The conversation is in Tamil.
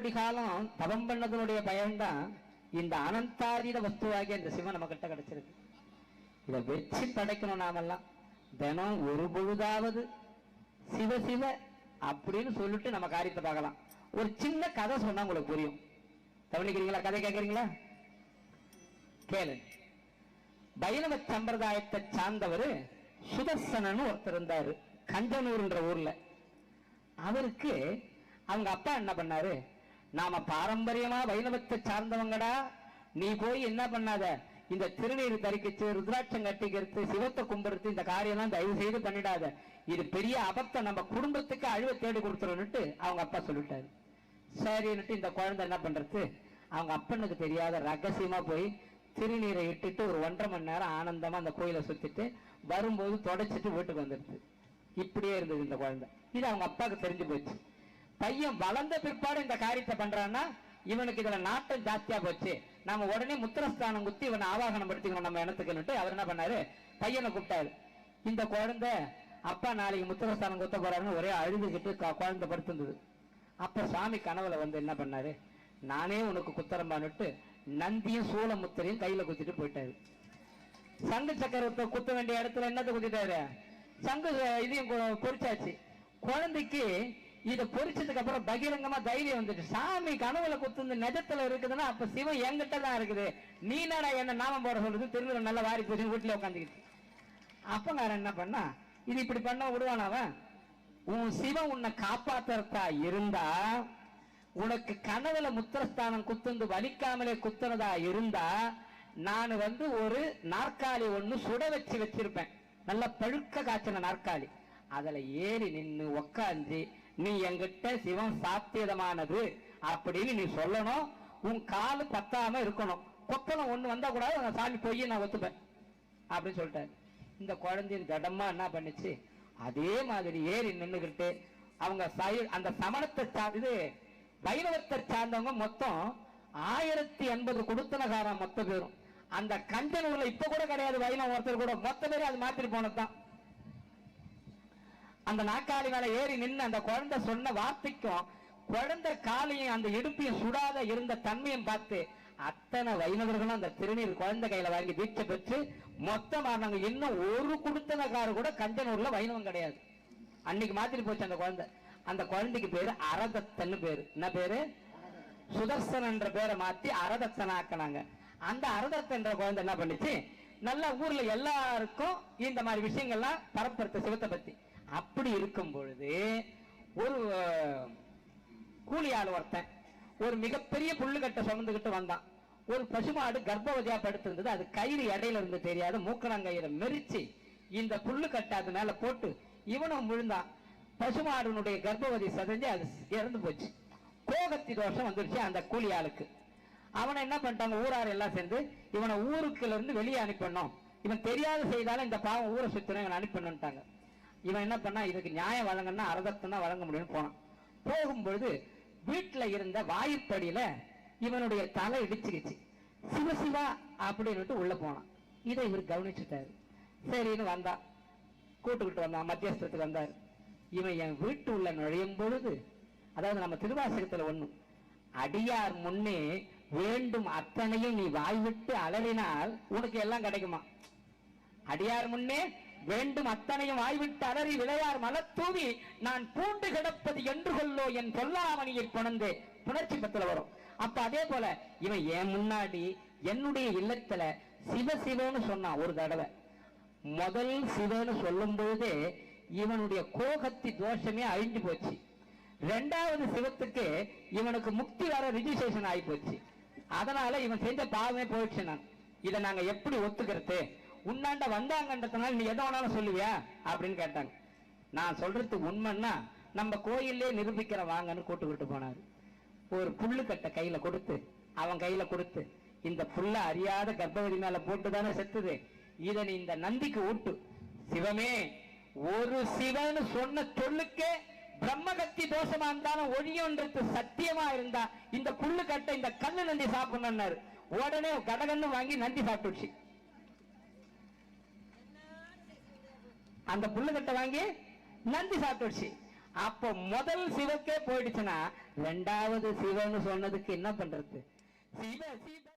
கோடி காலம் தவம் பண்ணதனுடைய பயன்தான் இந்த அனந்தாதீத வஸ்துவாகிய இந்த சிவன் நம்ம கிட்ட கிடைச்சிருக்கு. இதை வச்சு படைக்கணும் நாமெல்லாம். தினம் ஒரு பொழுதாவது சிவ சிவ அப்படின்னு சொல்லிட்டு நம்ம காரியத்தை பார்க்கலாம். ஒரு சின்ன கதை சொன்னா உங்களுக்கு புரியும். கவனிக்கிறீங்களா? கதை கேட்கறீங்களா கேளு. வைணவ சம்பிரதாயத்தை சார்ந்தவர் சுதர்சனன்னு ஒருத்தர் இருந்தாரு. கஞ்சனூர்ன்ற ஊர்ல. அவருக்கு அவங்க அப்பா என்ன பண்ணாரு? நாம பாரம்பரியமா வைணவத்தை சார்ந்தவங்கடா நீ போய் என்ன பண்ணாத? இந்த திருநீர் தரிக்கிச்சு ருத்ராட்சம் கட்டிக்கிறது சிவத்தை கும்பிடுறது இந்த காரியம்லாம் தயவு செய்து பண்ணிடாத. இது பெரிய அபத்தம். நம்ம குடும்பத்துக்கு அழிவை தேடி கொடுத்துருன்னுட்டு அவங்க அப்பா சொல்லிட்டாரு. சரின்னுட்டு இந்த குழந்தை என்ன பண்றது? அவங்க அப்பனுக்கு தெரியாத ரகசியமா போய் திருநீரை இட்டுட்டு ஒரு ஒன்றரை மணி நேரம் ஆனந்தமா அந்த கோயிலை சுத்திட்டு வரும்போது தொடச்சிட்டு வீட்டுக்கு வந்துடுது. இப்படியே இருந்தது இந்த குழந்தை. இது அவங்க அப்பாவுக்கு தெரிஞ்சு போச்சு. பையன் வளர்ந்த பிற்பாடு இந்த காரியத்தை பண்றான்னா இவனுக்கு இதுல நாட்டம் ஜாஸ்தியா போச்சு. நாம உடனே முத்திரஸ்தானம் குத்தி இவனை ஆவாகனம் படுத்திக்கணும் நம்ம இனத்துக்குன்னுட்டு அவர் என்ன பண்ணாரு? பையனை கூப்பிட்டாரு. இந்த குழந்தை அப்பா நாளைக்கு முத்திரஸ்தானம் குத்த போறாருன்னு ஒரே அழுதுகிட்டு குழந்தை படுத்திருந்தது. அப்ப சாமி கனவுல வந்து என்ன பண்ணாரு? நானே உனக்கு குத்தரம்பான்னுட்டு நந்தியும் சூளமுத்திரையும் கையில குத்திட்டு போயிட்டாரு. சங்கு சக்கரத்தை குத்த வேண்டிய இடத்துல என்னத்தை குத்திட்டாரு? சங்கு இதையும் கொ- பொறிச்சாச்சு. குழந்தைக்கு இதை பொறிச்சதுக்கு அப்புறம் பகிரங்கமா தைரியம் வந்துட்டு சாமி கனவுல குத்துந்து நெஜத்துல இருக்குதுன்னா அப்ப சிவன் என்கிட்ட தான் இருக்குது. நீ என்னடா என்ன நாமம் போட சொல்றது? திருவிழா நல்லா வாரி போச்சு வீட்டுல உட்காந்துக்கிட்டு நான் என்ன பண்ணா இது இப்படி பண்ண விடுவான் அவன்? உன் சிவன் உன்னை காப்பாத்துறதா இருந்தா உனக்கு கனவுல முத்திரஸ்தானம் குத்துந்து வலிக்காமலே குத்துனதா இருந்தா நான் வந்து ஒரு நாற்காலி ஒண்ணு சுட வச்சு வச்சிருப்பேன். நல்ல பழுக்க காய்ச்சின நாற்காலி. அதுல ஏறி நின்று உக்காந்து நீ எங்கிட்ட சிவம் சாத்தியதமானது அப்படின்னு நீ சொல்லணும். உன் காலு பத்தாம இருக்கணும். கொப்பளம் ஒண்ணு வந்தா கூடாது அந்த சாமி போய் நான் ஒத்துப்பேன். அப்படின்னு சொல்லிட்டாரு. இந்த குழந்தையின் கடமா என்ன பண்ணுச்சு? அதே மாதிரி ஏறி நின்றுகிட்டு அவங்க சை- அந்த சமணத்தை சார்ந்து வைரவத்தை சார்ந்தவங்க மொத்தம் ஆயிரத்தி எண்பது கொடுத்தனகாரம் மொத்த பேரும். அந்த கஞ்சனூர்ல இப்ப கூட கிடையாது வைணவ ஒருத்தர் கூட. மொத்த பேரும் அது மாத்திரி போனதுதான். அந்த நாக்காளி மேல ஏறி நின்று அந்த குழந்தை சொன்ன வார்த்தைக்கும் குழந்தை காலையும் அந்த இடுப்பையும் சுடாத இருந்த தன்மையும் பார்த்து அத்தனை வைணவர்களும் அந்த திருநீர் குழந்தை கையில வாங்கி தீட்சை பெற்று மொத்தமானாங்க இன்னும் ஒரு குடுத்தனக்காரர் கூட கஞ்சனூர்ல வைணவம் கிடையாது. அன்னைக்கு மாத்திட்டு போச்சு அந்த குழந்தை. அந்த குழந்தைக்கு பேரு அரதத்தன்னு பேரு. என்ன பேரு? சுதர்சன் என்ற பேரை மாத்தி அரதத்தனாக்குனாங்க. அந்த அரதத்தன் என்ற குழந்தை என்ன பண்ணுச்சு? நல்ல ஊர்ல எல்லாருக்கும் இந்த மாதிரி விஷயங்கள்லாம் பரப்புறது சிவத்தை பத்தி. அப்படி இருக்கும் பொழுது ஒரு கூலி ஆள் ஒருத்தன் ஒரு மிகப்பெரிய புல்லுக்கட்டை சுமந்துகிட்டு வந்தான். ஒரு பசுமாடு கர்ப்பவதியா படுத்திருந்தது. அது கயிறு இடையில இருந்து தெரியாத மூக்கணாங்கயிறை மெரிச்சு இந்த புல்லுக்கட்டை அது மேல போட்டு இவனும் விழுந்தான் பசுமாடுனுடைய கர்ப்பவதி சதஞ்சு அது இறந்து போச்சு. கோகத்தி தோஷம் வந்துருச்சு அந்த கூலி ஆளுக்கு அவனை என்ன பண்ணிட்டாங்க? ஊரார் எல்லாம் சேர்ந்து இவனை ஊருக்குல இருந்து வெளியே அனுப்பிடணும். இவன் தெரியாத செய்தாலும் இந்த பாவம் ஊரை சுத்தணும் இவன் அனுப்பிடணும்ட்டாங்க இவன் என்ன பண்ணா இதுக்கு நியாயம் வழங்கன்னா அரதத்தம் தான் வழங்க முடியும்னு போனான். போகும்பொழுது வீட்டுல இருந்த வாயிற்படியில இவனுடைய தலை இடிச்சுக்கிச்சு. சிவசிவா அப்படின்னுட்டு உள்ள போனான். இதை இவர் கவனிச்சுட்டாரு. சரின்னு வந்தா கூட்டுக்கிட்டு வந்தான் மத்தியஸ்தத்துக்கு வந்தார். இவன் என் வீட்டு உள்ள நுழையும் பொழுது அதாவது நம்ம திருவாசகத்துல ஒண்ணு அடியார் முன்னே வேண்டும் அத்தனையும் நீ வாய்விட்டு அலறினால் உனக்கு எல்லாம் கிடைக்குமா? அடியார் முன்னே வேண்டும் அத்தனையும் ஆய்விட்டு அலறி விளையார் மலத்தூவி நான் பூண்டு கிடப்பது என்று கொள்ளோ என் சொல்லாமணியை கொணந்து புணர்ச்சி பத்துல வரும். அப்ப அதே போல இவன் என் முன்னாடி என்னுடைய இல்லத்துல சிவ சிவன்னு சொன்னான் ஒரு தடவை. முதல் சிவன்னு சொல்லும் பொழுதே இவனுடைய கோகத்தி தோஷமே அழிஞ்சு போச்சு. ரெண்டாவது சிவத்துக்கு இவனுக்கு முக்தி வர ரிஜிஸ்ட்ரேஷன் ஆகி போச்சு. அதனால இவன் செஞ்ச பாவமே போயிடுச்சு நான். இதை நாங்க எப்படி ஒத்துக்கிறது? உன்னாண்ட வந்தாங்கன்றதுனால நீ எதை வேணாலும் சொல்லுவியா? அப்படின்னு கேட்டாங்க. நான் சொல்றது உண்மைன்னா நம்ம கோயிலே நிரூபிக்கிற வாங்கன்னு கூட்டுக்கிட்டு போனாரு. ஒரு புல்லு கட்டை கையில கொடுத்து அவன் கையில கொடுத்து இந்த புல்ல அறியாத கர்ப்பவதி மேல போட்டு தானே செத்துது இதனை இந்த நந்திக்கு ஊட்டு. சிவமே ஒரு சிவன்னு சொன்ன சொல்லுக்கே பிரம்மகத்தி தோஷமா இருந்தாலும் ஒழியன்றது சத்தியமா இருந்தா இந்த புல்லு கட்டை இந்த கண்ணு நந்தி சாப்பிடணும்னாரு. உடனே கடகன்னு வாங்கி நந்தி சாப்பிட்டுச்சு அந்த புல்லுக்கட்டை வாங்கி நந்தி சாப்பிட்டுச்சு அப்ப முதல் சிவக்கே போயிடுச்சுன்னா ரெண்டாவது சிவன்னு சொன்னதுக்கு என்ன பண்றது? சிவ சிவ.